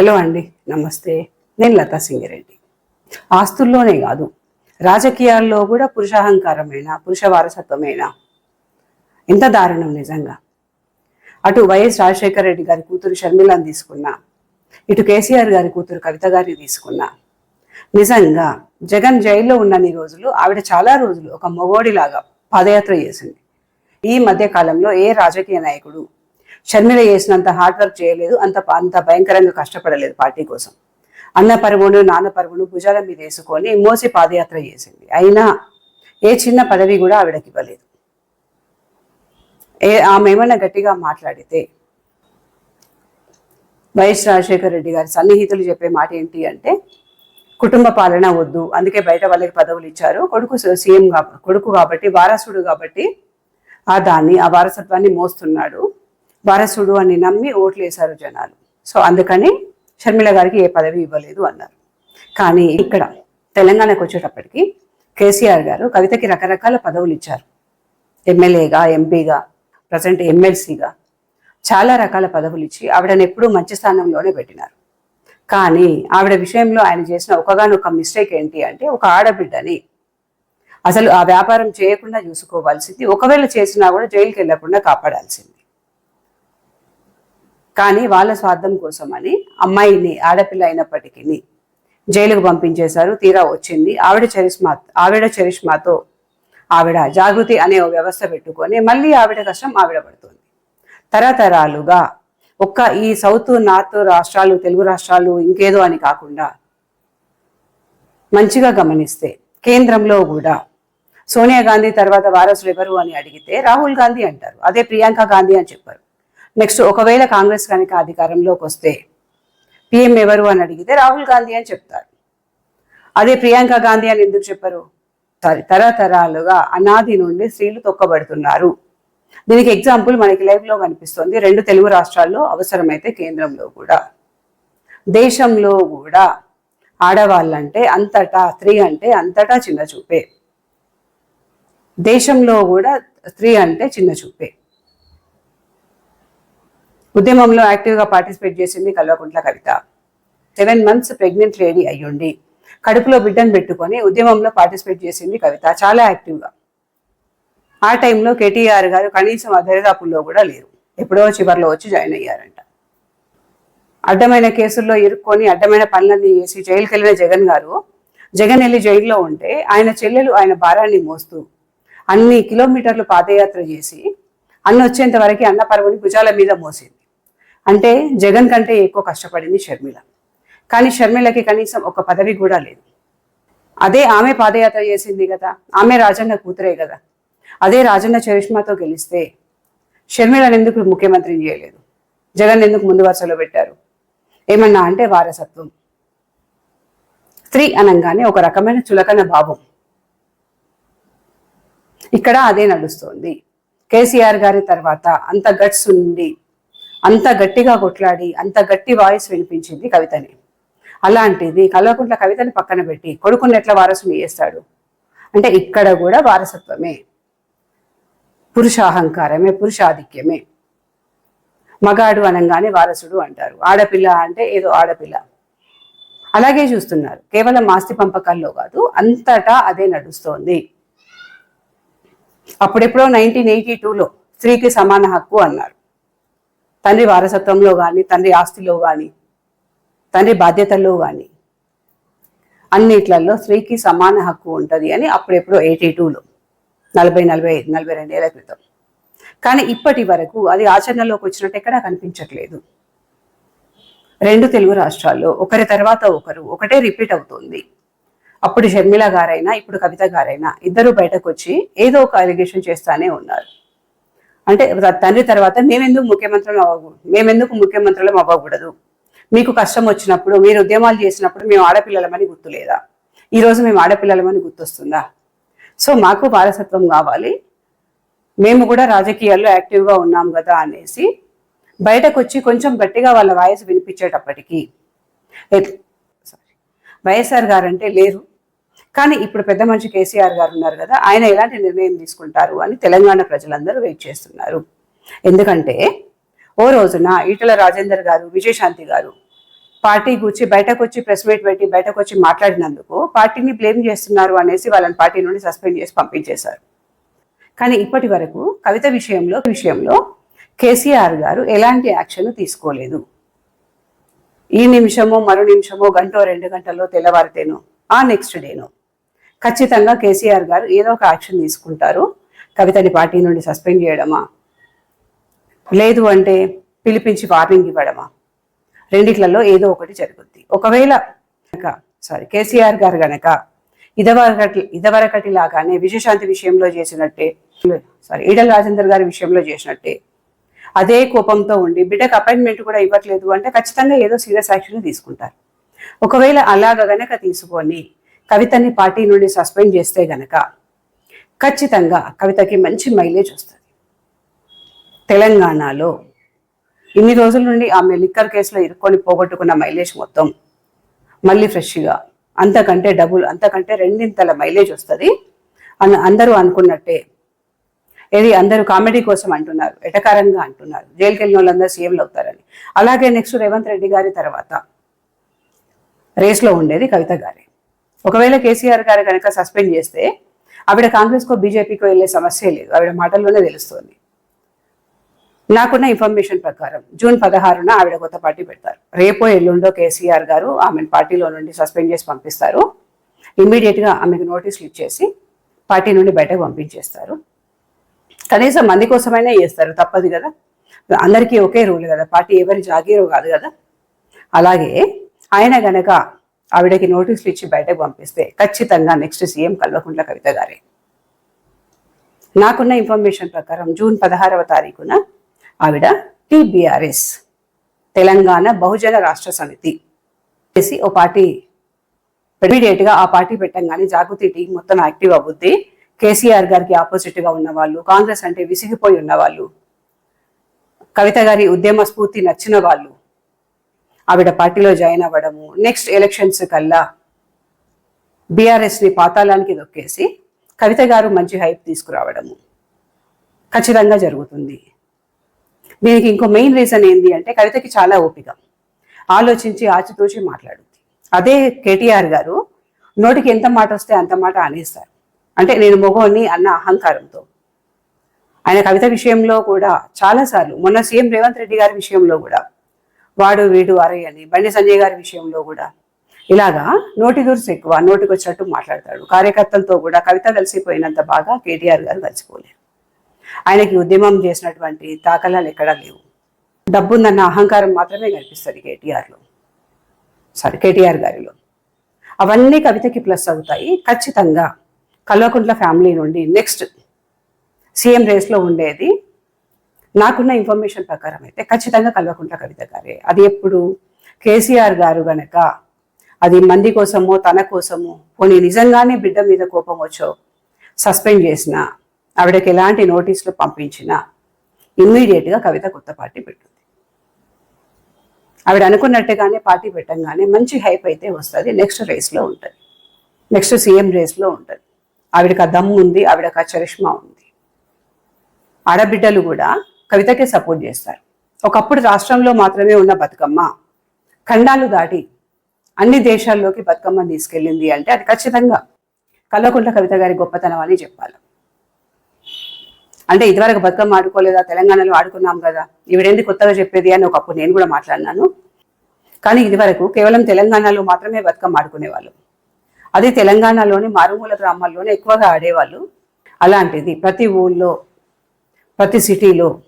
Hello అండి నమస్తే. నేను లతా సింగిరెడ్డి. ఆస్తుల్లోనే కాదు రాజకీయాల్లో కూడా పురుషాహంకారమైన పురుష వారసత్వమైన. ఎంత దారుణం నిజంగా. అటు వైఎస్ రాజశేఖర రెడ్డి గారి కూతురు షర్మిలాని తీసుకున్నా ఇటు కేసీఆర్ గారి కూతురు కవిత గారిని తీసుకున్నా. నిజంగా జగన్ జైల్లో ఉన్నన్ని రోజులు ఆవిడ చాలా రోజులు ఒక మొగోడిలాగా పాదయాత్ర చేసింది. ఈ మధ్య కాలంలో ఏ రాజకీయ నాయకుడు షర్మిల చేసినంత హార్డ్ వర్క్ చేయలేదు అంత అంత భయంకరంగా కష్టపడలేదు పార్టీ కోసం. అన్న పరువును నాన్న పరువును భుజాల మీద వేసుకొని మోసి పాదయాత్ర చేసింది. అయినా ఏ చిన్న పదవి కూడా ఆవిడకి ఇవ్వలేదు. ఏ ఆమె ఏమైనా గట్టిగా మాట్లాడితే వైఎస్ రాజశేఖర రెడ్డి గారి సన్నిహితులు చెప్పే మాట ఏంటి అంటే కుటుంబ పాలన వద్దు అందుకే బయట వాళ్ళకి పదవులు ఇచ్చారు. కొడుకు సీఎం కొడుకు కాబట్టి వారసుడు కాబట్టి ఆ దాన్ని ఆ వారసత్వాన్ని మోస్తున్నాడు. వారసుడు అని నమ్మి ఓట్లు వేశారు జనాలు. సో అందుకని షర్మిల గారికి ఏ పదవి ఇవ్వలేదు అన్నారు. కానీ ఇక్కడ తెలంగాణకు వచ్చేటప్పటికి కేసీఆర్ గారు కవితకి రకరకాల పదవులు ఇచ్చారు. ఎమ్మెల్యేగా ఎంపీగా ప్రజెంట్ ఎమ్మెల్సీగా చాలా రకాల పదవులు ఇచ్చి ఆవిడని ఎప్పుడూ మంచి స్థానంలోనే పెట్టినారు. కానీ ఆవిడ విషయంలో ఆయన చేసిన ఒకగానొక మిస్టేక్ ఏంటి అంటే ఒక ఆడబిడ్డని అసలు ఆ వ్యాపారం చేయకుండా చూసుకోవాల్సింది. ఒకవేళ చేసినా కూడా జైలుకి వెళ్ళకుండా కాపాడాల్సింది. కానీ వాళ్ళ స్వార్థం కోసమని అమ్మాయిని ఆడపిల్ల అయినప్పటికీ జైలుకు పంపించేశారు. తీరా వచ్చింది. ఆవిడ చరిష్మా ఆవిడ చరిష్మాతో ఆవిడ జాగృతి అనే వ్యవస్థ పెట్టుకొని మళ్ళీ ఆవిడ కష్టం ఆవిడ పడుతుంది. తరతరాలుగా ఒక్క ఈ సౌత్ నార్త్ రాష్ట్రాలు తెలుగు రాష్ట్రాలు ఇంకేదో అని కాకుండా మంచిగా గమనిస్తే కేంద్రంలో కూడా సోనియా గాంధీ తర్వాత వారసులు ఎవరు అని అడిగితే రాహుల్ గాంధీ అంటారు. అదే ప్రియాంక గాంధీ అని చెప్పారు. నెక్స్ట్ ఒకవేళ కాంగ్రెస్ కనుక అధికారంలోకి వస్తే పిఎం ఎవరు అని అడిగితే రాహుల్ గాంధీ అని చెప్తారు. అదే ప్రియాంక గాంధీ అని ఎందుకు చెప్పరు? సారీ తరతరాలుగా అనాది నుండి స్త్రీలు తొక్కబడుతున్నారు. దీనికి ఎగ్జాంపుల్ మనకి లైవ్లో కనిపిస్తుంది. రెండు తెలుగు రాష్ట్రాల్లో అవసరమైతే కేంద్రంలో కూడా. దేశంలో కూడా ఆడవాళ్ళంటే అంతటా స్త్రీ అంటే అంతటా చిన్న చూపే. దేశంలో కూడా స్త్రీ అంటే చిన్న చూపే. ఉద్యమంలో యాక్టివ్గా పార్టిసిపేట్ చేసింది Kalvakuntla Kavitha. Seven months pregnant lady అయ్యుండి. కడుపులో బిడ్డను పెట్టుకొని ఉద్యమంలో పార్టిసిపేట్ చేసింది కవిత. చాలా యాక్టివ్గా ఆ టైంలో కేటీఆర్ గారు కనీసం ఆ దరిదాపుల్లో కూడా లేరు. ఎప్పుడో చివరిలో వచ్చి జాయిన్ అయ్యారంట. అడ్డమైన కేసుల్లో ఇరుక్కొని అడ్డమైన పనులన్నీ చేసి జైలుకి వెళ్ళిన జగన్ గారు జగన్ వెళ్ళి జైల్లో ఉంటే ఆయన చెల్లెలు ఆయన భారాన్ని మోస్తూ అన్ని కిలోమీటర్లు పాదయాత్ర చేసి అన్న వచ్చేంత వరకు అన్న పర్వని భుజాల మీద మోసింది. అంటే జగన్ కంటే ఎక్కువ కష్టపడింది షర్మిల. కానీ షర్మిలకి కనీసం ఒక పదవి కూడా లేదు. అదే ఆమె పాదయాత్ర చేసింది కదా ఆమె రాజన్న కూతురే కదా. అదే రాజన్న చరిష్మాతో గెలిస్తే షర్మిలను ఎందుకు ముఖ్యమంత్రిని చేయలేదు? జగన్ ఎందుకు ముందు వరుసలో పెట్టారు? ఏమన్నా అంటే వారసత్వం. స్త్రీ అనగానే ఒక రకమైన చులకన భావం. ఇక్కడ అదే నడుస్తోంది. కేసీఆర్ గారి తర్వాత అంత గట్స్ ఉండి అంత గట్టిగా కొట్లాడి అంత గట్టి వాయిస్ వినిపించింది కవితని. అలాంటిది కల్వకుంట్ల కవితని పక్కన పెట్టి కొడుకుని ఎట్లా వారసుని చేస్తాడు. అంటే ఇక్కడ కూడా వారసత్వమే. పురుషాహంకారమే పురుషాధిక్యమే. మగాడు అనగానే వారసుడు అంటారు. ఆడపిల్ల అంటే ఏదో ఆడపిల్ల. అలాగే చూస్తున్నారు. కేవలం ఆస్తి పంపకాల్లో కాదు అంతటా అదే నడుస్తోంది. అప్పుడెప్పుడో నైన్టీన్ ఎయిటీ టూలో స్త్రీకి సమాన హక్కు అన్నారు. తండ్రి వారసత్వంలో కానీ తండ్రి ఆస్తిలో కానీ తండ్రి బాధ్యతల్లో కానీ అన్నిట్లలో స్త్రీకి సమాన హక్కు ఉంటుంది అని అప్పుడెప్పుడు ఎయిటీ టూలో నలభై నలభై ఐదు నలభై రెండు ఏళ్ళ క్రితం. కానీ ఇప్పటి వరకు అది ఆచరణలోకి వచ్చినట్టు ఎక్కడా కనిపించట్లేదు. రెండు తెలుగు రాష్ట్రాల్లో ఒకరి తర్వాత ఒకరు ఒకటే రిపీట్ అవుతుంది. అప్పుడు షర్మిల గారైనా ఇప్పుడు కవిత గారైనా ఇద్దరు బయటకు వచ్చి ఏదో ఒక అలిగేషన్ చేస్తానే ఉన్నారు. అంటే తండ్రి తర్వాత మేమెందుకు ముఖ్యమంత్రులు అవ్వకూడదు మేమెందుకు ముఖ్యమంత్రులం అవ్వకూడదు. మీకు కష్టం వచ్చినప్పుడు మీరు ఉద్యమాలు చేసినప్పుడు మేము ఆడపిల్లలమని గుర్తులేదా? ఈరోజు మేము ఆడపిల్లలమని గుర్తొస్తుందా? సో మాకు వారసత్వం కావాలి. మేము కూడా రాజకీయాల్లో యాక్టివ్గా ఉన్నాం కదా అనేసి బయటకు వచ్చి కొంచెం గట్టిగా వాళ్ళ వాయిస్ వినిపించేటప్పటికీ సారీ వైఎస్ఆర్ గారు అంటే లేరు. కానీ ఇప్పుడు పెద్ద మనిషి కేసీఆర్ గారు ఉన్నారు కదా ఆయన ఎలాంటి నిర్ణయం తీసుకుంటారు అని తెలంగాణ ప్రజలందరూ వెయిట్ చేస్తున్నారు. ఎందుకంటే ఓ రోజున ఈటల రాజేందర్ గారు విజయశాంతి గారు పార్టీ గురించి బయటకు వచ్చి ప్రెస్ మీట్ పెట్టి బయటకు వచ్చి మాట్లాడినందుకు పార్టీని బ్లేమ్ చేస్తున్నారు అనేసి వాళ్ళని పార్టీ నుండి సస్పెండ్ చేసి పంపించేశారు. కానీ ఇప్పటి వరకు కవిత విషయంలో విషయంలో కేసీఆర్ గారు ఎలాంటి యాక్షన్ తీసుకోలేదు. ఈ నిమిషమో మరో నిమిషమో గంటో రెండు గంటల్లో తెల్లవారితేను ఆ నెక్స్ట్ డేను ఖచ్చితంగా కేసీఆర్ గారు ఏదో ఒక యాక్షన్ తీసుకుంటారు. కవితని పార్టీ నుండి సస్పెండ్ చేయడమా? లేదు అంటే పిలిపించి వార్నింగ్ ఇవ్వడమా? రెండిట్లలో ఏదో ఒకటి జరుగుద్ది. ఒకవేళ సారీ కేసీఆర్ గారు గనక ఇదవరకటి ఇదవరకటి లాగానే విజయశాంతి విషయంలో చేసినట్టే సారీ ఈడల రాజేందర్ గారి విషయంలో చేసినట్టే అదే కోపంతో ఉండి బిడ్డకు అపాయింట్మెంట్ కూడా ఇవ్వట్లేదు అంటే ఖచ్చితంగా ఏదో సీరియస్ యాక్షన్ తీసుకుంటారు. ఒకవేళ అలాగ గనక తీసుకొని కవితని పార్టీ నుండి సస్పెండ్ చేస్తే గనక ఖచ్చితంగా కవితకి మంచి మైలేజ్ వస్తుంది. తెలంగాణలో ఇన్ని రోజుల నుండి ఆమె లిక్కర్ కేసులో ఇరుక్కొని పోగొట్టుకున్న మైలేజ్ మొత్తం మళ్ళీ ఫ్రెష్గా అంతకంటే డబుల్ అంతకంటే రెండింతల మైలేజ్ వస్తుంది అని అందరూ అనుకున్నట్టే. ఏది అందరూ కామెడీ కోసం అంటున్నారు ఎటకారంగా అంటున్నారు జైలుకి వెళ్ళిన వాళ్ళందరూ సీఎంలు అవుతారని. అలాగే నెక్స్ట్ రేవంత్ రెడ్డి గారి తర్వాత రేస్లో ఉండేది కవిత గారి. ఒకవేళ కేసీఆర్ గారు కనుక సస్పెండ్ చేస్తే ఆవిడ కాంగ్రెస్కో బీజేపీకో వెళ్ళే సమస్య లేదు. ఆవిడ మాటల్లోనే తెలుస్తుంది. నాకున్న ఇన్ఫర్మేషన్ ప్రకారం జూన్ పదహారున ఆవిడ కొత్త పార్టీ పెడతారు. రేపో ఎల్లుండో కేసీఆర్ గారు ఆమెను పార్టీలో నుండి సస్పెండ్ చేసి పంపిస్తారు. ఇమ్మీడియట్గా ఆమెకు నోటీసులు ఇచ్చేసి పార్టీ నుండి బయటకు పంపించేస్తారు. కనీసం మంది కోసమైనా చేస్తారు. తప్పదు కదా. అందరికీ ఒకే రూల్ కదా. పార్టీ ఎవరి జాగీరు కాదు కదా. అలాగే ఆయన గనక ఆవిడకి నోటీసులు ఇచ్చి బయటకు పంపిస్తే ఖచ్చితంగా నెక్స్ట్ సీఎం కల్వకుంట్ల కవిత గారే. నాకున్న ఇన్ఫర్మేషన్ ప్రకారం జూన్ పదహారవ తారీఖున ఆవిడ టీబీఆర్ఎస్ తెలంగాణ బహుజన రాష్ట్ర సమితి చేసి ఓ పార్టీ ఇమీడియట్గా ఆ పార్టీ పెట్టంగానే జాగృతి టీం మొత్తం యాక్టివ్ అవుద్ది. కేసీఆర్ గారికి ఆపోజిట్గా ఉన్న వాళ్ళు కాంగ్రెస్ అంటే విసిగిపోయి ఉన్న వాళ్ళు కవిత గారి ఉద్యమ స్ఫూర్తి నచ్చిన వాళ్ళు ఆవిడ పార్టీలో జాయిన్ అవ్వడము నెక్స్ట్ ఎలక్షన్స్ కల్లా బీఆర్ఎస్ని పాతాళానికి దొక్కేసి కవిత గారు మంచి హైప్ తీసుకురావడము ఖచ్చితంగా జరుగుతుంది. దీనికి ఇంకో మెయిన్ రీజన్ ఏంటి అంటే కవితకి చాలా ఓపిక. ఆలోచించి ఆచితూచి మాట్లాడుద్ది. అదే కేటీఆర్ గారు నోటికి ఎంత మాట వస్తే అంత మాట అనేస్తారు. అంటే నేను మొగోని అన్న అహంకారంతో. ఆయన కవిత విషయంలో కూడా చాలాసార్లు మొన్న సీఎం రేవంత్ రెడ్డి గారి విషయంలో కూడా వాడు వీడు అరే అని బండి సంజయ్ గారి విషయంలో కూడా. ఇలాగా నోటి దూర్స్ ఎక్కువ నోటికి వచ్చినట్టు మాట్లాడతాడు. కార్యకర్తలతో కూడా కవిత కలిసిపోయినంత బాగా కేటీఆర్ గారు కలిసిపోలేరు. ఆయనకి ఉద్యమం చేసినటువంటి తాకలాలు ఎక్కడా లేవు. డబ్బుందన్న అహంకారం మాత్రమే కనిపిస్తుంది కేటీఆర్లో. సారీ కేటీఆర్ గారిలో. అవన్నీ కవితకి ప్లస్ అవుతాయి. ఖచ్చితంగా కల్వకుంట్ల ఫ్యామిలీ నుండి నెక్స్ట్ సీఎం రేస్లో ఉండేది నాకున్న ఇన్ఫర్మేషన్ ప్రకారం అయితే ఖచ్చితంగా కల్వకుంట్ల కవిత గారే. అది ఎప్పుడు? కేసీఆర్ గారు గనక అది మంది కోసమో తన కోసమో పోనీ నిజంగానే బిడ్డ మీద కోపం వచ్చో సస్పెండ్ చేసిన ఆవిడకి ఎలాంటి నోటీసులు పంపించినా ఇమ్మీడియట్గా కవిత కొత్త పార్టీ పెట్టింది. ఆవిడ అనుకున్నట్టుగానే పార్టీ పెట్టంగానే మంచి హైప్ అయితే వస్తుంది నెక్స్ట్ రేస్లో ఉంటుంది. నెక్స్ట్ సీఎం రేస్లో ఉంటుంది. ఆవిడకి ఆ దమ్ము ఉంది ఆవిడకి ఆ చరిష్మా ఉంది. ఆడబిడ్డలు కూడా కవితకే సపోర్ట్ చేస్తారు. ఒకప్పుడు రాష్ట్రంలో మాత్రమే ఉన్న బతుకమ్మ ఖండాలు దాటి అన్ని దేశాల్లోకి బతుకమ్మ తీసుకెళ్ళింది అంటే అది ఖచ్చితంగా కల్వకుంట్ల కవిత గారి గొప్పతనం అని చెప్పాలి. అంటే ఇదివరకు బతుకమ్మ ఆడుకోలేదా? తెలంగాణలో ఆడుకున్నాం కదా. ఈవిడేంది కొత్తగా చెప్పేది అని ఒకప్పుడు నేను కూడా మాట్లాడినాను. కానీ ఇదివరకు కేవలం తెలంగాణలో మాత్రమే బతుకమ్మ ఆడుకునేవాళ్ళు. అది తెలంగాణలోని మారుమూల గ్రామాల్లోనే ఎక్కువగా ఆడేవాళ్ళు. అలాంటిది ప్రతి ఊళ్ళో ప్రతి సిటీలో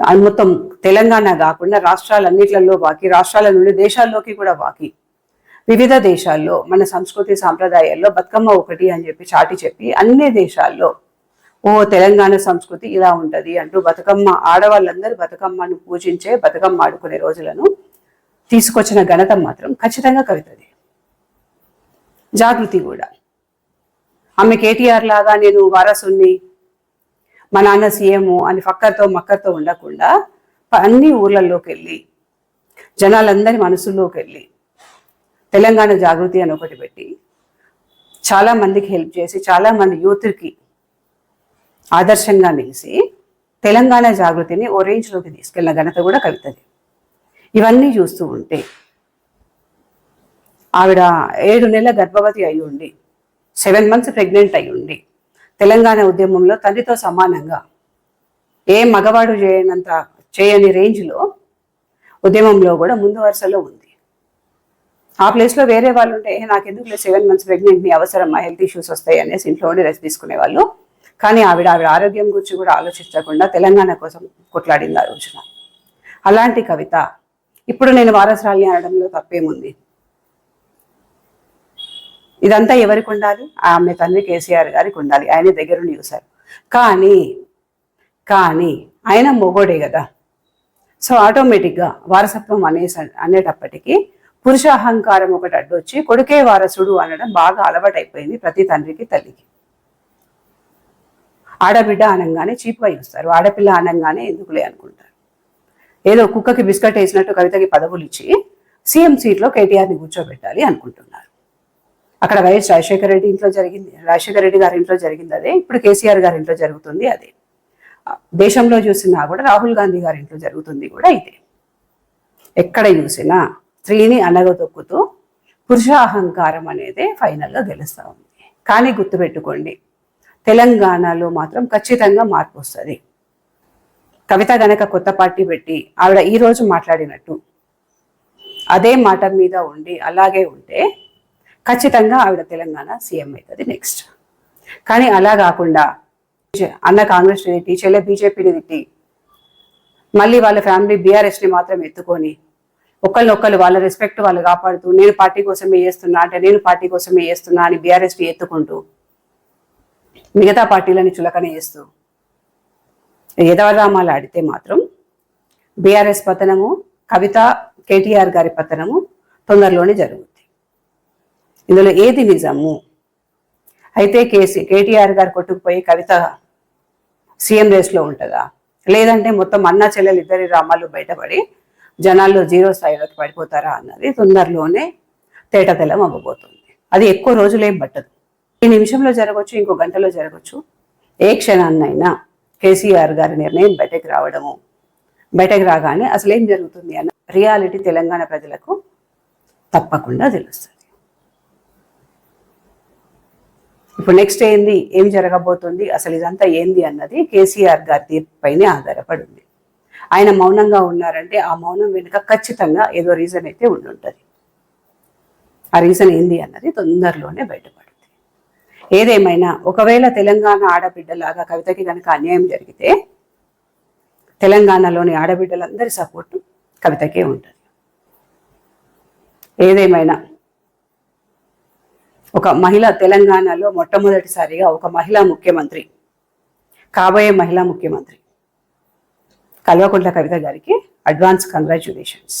మొత్తం తెలంగాణ కాకుండా రాష్ట్రాలన్నిట్లలో వాకి రాష్ట్రాల నుండి దేశాల్లోకి కూడా బాకి వివిధ దేశాల్లో మన సంస్కృతి సాంప్రదాయాల్లో బతుకమ్మ ఒకటి అని చెప్పి చాటి చెప్పి అన్ని దేశాల్లో ఓ తెలంగాణ సంస్కృతి ఇలా ఉంటుంది అంటూ బతుకమ్మ ఆడవాళ్ళందరూ బతుకమ్మను పూజించే బతుకమ్మ ఆడుకునే రోజులను తీసుకొచ్చిన ఘనత మాత్రం ఖచ్చితంగా కవితది. జాగృతి కూడా. ఆమె కేటీఆర్ లాగా నేను వారసుని మా నాన్న సీఎము అని ఫక్కర్తో మక్కర్తో ఉండకుండా అన్ని ఊర్లలోకి వెళ్ళి జనాలందరి మనసుల్లోకి వెళ్ళి తెలంగాణ జాగృతి అని ఒకటి పెట్టి చాలా మందికి హెల్ప్ చేసి చాలా మంది యూత్కి ఆదర్శంగా నిలిచి తెలంగాణ జాగృతిని ఓ రేంజ్లోకి తీసుకెళ్ళిన ఘనత కూడా కవితది. ఇవన్నీ చూస్తూ ఉంటే ఆవిడ ఏడు నెలల గర్భవతి అయి ఉండి సెవెన్ మంత్స్ ప్రెగ్నెంట్ అయి ఉండి తెలంగాణ ఉద్యమంలో తండ్రితో సమానంగా ఏ మగవాడు చేయనంత చేయని రేంజ్లో ఉద్యమంలో కూడా ముందు వరుసలో ఉంది. ఆ ప్లేస్లో వేరే వాళ్ళు ఉంటే నాకెందుకు లేదు సెవెన్ మంత్స్ ప్రెగ్నెంట్ మీ అవసరం మా హెల్త్ ఇష్యూస్ వస్తాయి అనేసి ఇంట్లో ఉండి రెస్ట్ తీసుకునేవాళ్ళు కానీ ఆవిడ ఆవిడ ఆరోగ్యం గురించి కూడా ఆలోచించకుండా తెలంగాణ కోసం కొట్లాడింది ఆ రోజున. అలాంటి కవిత ఇప్పుడు నేను వారసురాలి అనడంలో తప్పేముంది? ఇదంతా ఎవరికి ఉండాలి? ఆమె తండ్రి కేసీఆర్ గారికి ఉండాలి. ఆయన దగ్గరుండి చూశారు. కానీ కానీ ఆయన మొగోడే కదా. సో ఆటోమేటిక్గా వారసత్వం అనేస అనేటప్పటికీ పురుష అహంకారం ఒకటి అడ్డొచ్చి కొడుకే వారసుడు అనడం బాగా అలవాటైపోయింది ప్రతి తండ్రికి తల్లికి. ఆడబిడ్డ అనగానే చీప్గా చూస్తారు. ఆడపిల్ల అనగానే ఎందుకులే అనుకుంటారు. ఏదో కుక్కకి బిస్కెట్ వేసినట్టు కవితకి పదవులు ఇచ్చి సీఎం సీట్లో కేటీఆర్ని కూర్చోబెట్టాలి అనుకుంటున్నారు. అక్కడ వైఎస్ రాజశేఖర రెడ్డి ఇంట్లో జరిగింది. రాజశేఖర రెడ్డి గారి ఇంట్లో జరిగింది అదే. ఇప్పుడు కేసీఆర్ గారి ఇంట్లో జరుగుతుంది అదే. దేశంలో చూసినా కూడా రాహుల్ గాంధీ గారి ఇంట్లో జరుగుతుంది కూడా ఇదే. ఎక్కడ చూసినా స్త్రీని అనగదొక్కుతూ పురుష అహంకారం అనేది ఫైనల్గా గెలుస్తూ ఉంది. కానీ గుర్తుపెట్టుకోండి తెలంగాణలో మాత్రం ఖచ్చితంగా మార్పు వస్తుంది. కవిత గనక కొత్త పార్టీ పెట్టి ఆవిడ ఈ రోజు మాట్లాడినట్టు అదే మాట మీద ఉండి అలాగే ఉంటే ఖచ్చితంగా ఆవిడ తెలంగాణ సీఎం అవుతుంది నెక్స్ట్ కానీ అలా కాకుండా అన్న కాంగ్రెస్ తిట్టి చెల్లె బీజేపీని తిట్టి మళ్ళీ వాళ్ళ ఫ్యామిలీ బీఆర్ఎస్ని మాత్రం ఎత్తుకొని ఒకళ్ళొక్కరు వాళ్ళ రెస్పెక్ట్ వాళ్ళు కాపాడుతూ నేను పార్టీ కోసమే చేస్తున్నా అంటే నేను పార్టీ కోసమే చేస్తున్నా అని బీఆర్ఎస్ని ఎత్తుకుంటూ మిగతా పార్టీలని చులకన చేస్తూ ఎదవరామాలు ఆడితే మాత్రం బీఆర్ఎస్ పతనము కవిత కేటీఆర్ గారి పతనము తొందరలోనే జరుగుతుంది. ఇందులో ఏది నిజము? అయితే కేసీ కేటీఆర్ గారు కొట్టుకుపోయి కవిత సీఎం రేస్లో ఉంటుందా? లేదంటే మొత్తం అన్నా చెల్లెలు ఇద్దరి రామాలు బయటపడి జనాల్లో జీరో స్థాయిలోకి పడిపోతారా అన్నది తొందరలోనే తేటతెలం అవ్వబోతుంది. అది ఎక్కువ రోజులేం పట్టదు. ఈ నిమిషంలో జరగవచ్చు ఇంకో గంటలో జరగవచ్చు ఏ క్షణాన్నైనా కేసీఆర్ గారి నిర్ణయం బయటకు రావడము బయటకు రాగానే అసలు ఏం జరుగుతుంది అన్న రియాలిటీ తెలంగాణ ప్రజలకు తప్పకుండా తెలుస్తుంది. ఇప్పుడు నెక్స్ట్ ఏంది? ఏం జరగబోతుంది? అసలు ఇదంతా ఏంది అన్నది కేసీఆర్ గారి తీర్పుపైనే ఆధారపడి ఉంది ఆయన మౌనంగా ఉన్నారంటే ఆ మౌనం వెనుక ఖచ్చితంగా ఏదో రీజన్ అయితే ఉండుంటుంది. ఆ రీజన్ ఏంది అన్నది తొందరలోనే బయటపడుతుంది ఏదేమైనా ఒకవేళ తెలంగాణ ఆడబిడ్డలాగా కవితకి కనుక అన్యాయం జరిగితే తెలంగాణలోని ఆడబిడ్డలందరి సపోర్టు కవితకే ఉంటుంది. ఏదేమైనా ఒక మహిళ తెలంగాణలో మొట్టమొదటిసారిగా ఒక మహిళా ముఖ్యమంత్రి కాబోయే మహిళా ముఖ్యమంత్రి. కల్వకుంట్ల కవిత గారికి అడ్వాన్స్ కంగ్రాచులేషన్స్